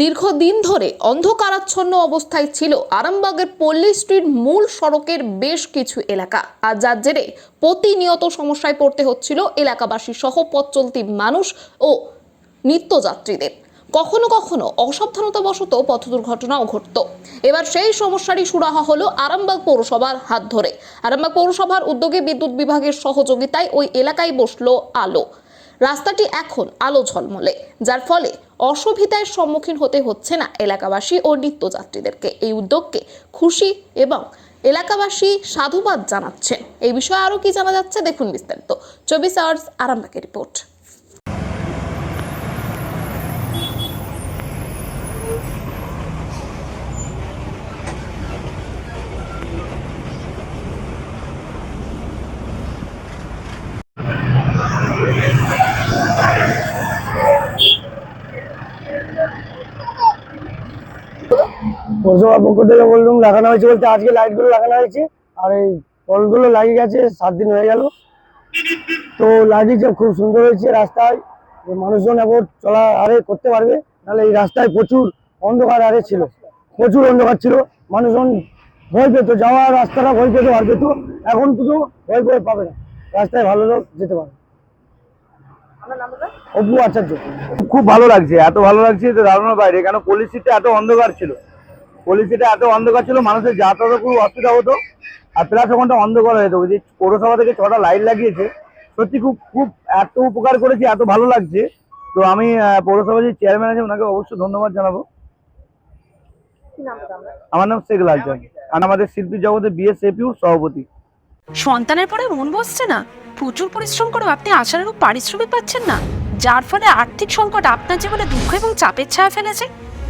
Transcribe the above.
দীর্ঘদিন ধরে অন্ধকারাচ্ছন্ন অবস্থায় ছিল আরামবাগের পল্লী স্ট্রিট মূল সড়কের বেশ কিছু এলাকা। আর যার জেরে প্রতিনিয়ত সমস্যায় পড়তে হচ্ছিল এলাকাবাসী সহ পথ চলতি মানুষ ও নিত্যযাত্রীদের। কখনো কখনো অসাবধানতাবশত পথ দুর্ঘটনাও ঘটত। এবার সেই সমস্যারই সুরাহা হলো আরামবাগ পৌরসভার হাত ধরে। আরামবাগ পৌরসভার উদ্যোগে বিদ্যুৎ বিভাগের সহযোগিতায় ওই এলাকায় বসল আলো। রাস্তাটি এখন আলো ঝলমলে, যার ফলে অসুবিধায় সম্মুখীন হতে হচ্ছে না এলাকাবাসী ও নিত্যযাত্রীদেরকে। এই উদ্যোগকে খুশি এবং এলাকাবাসী সাধুবাদ জানাচ্ছেন। এই বিষয়ে আরও কি জানা যাচ্ছে? দেখুন বিস্তারিত। চব্বিশ আওয়ার্স আরামবাগের রিপোর্ট। পৌরসভার পক্ষ থেকে বললাম লাগানো হয়েছে বলতে আজকে লাইটগুলো লাগানো হয়েছে। আর এই কলগুলো লাগিয়ে গেছে সাত দিন হয়ে গেল। তো লাগিয়েছে খুব সুন্দর হয়েছে রাস্তায়। মানুষজন এখন চলা আরে করতে পারবে নাহলে এই রাস্তায় প্রচুর অন্ধকার আরে ছিল। প্রচুর অন্ধকার ছিল। মানুষজন ভয় পেতো যাওয়ার রাস্তাটা ভয় পেতো আর পেতো। এখন শুধু ভয় করে পাবে না। রাস্তায় ভালো লোক যেতে পারে। অপু আচার্য। খুব ভালো লাগছে এত ভালো লাগছে তো ধারণার বাইরে। কেন পলিসিটা এত অন্ধকার ছিল। পলিসিটা এত অন্ধকার ছিল মানুষের যাতায়াত খুব অসুবিধা হতো। আর প্লাস ওখানটা অন্ধকার হয়ে যেত যে পৌরসভা থেকে ছটা লাইট লাগিয়েছে। সত্যি খুব খুব এত উপকার করেছে এত ভালো লাগছে। তো আমি আহ, পৌরসভার যে চেয়ারম্যান আছে ওনাকে অবশ্যই ধন্যবাদ জানাব। আমার? নাম শেখ লালচান আর আমাদের শিল্পী জগতে বিএসএপিউ সভাপতি। সন্তানের পরে মন বসছে না? প্রচুর পরিশ্রম করেও আপনি আশানুরূপ পারিশ্রমিক পাচ্ছেন না? যার ফলে আর্থিক সংকট আপনার জীবনে দুঃখ এবং চাপের ছায়া ফেলেছে?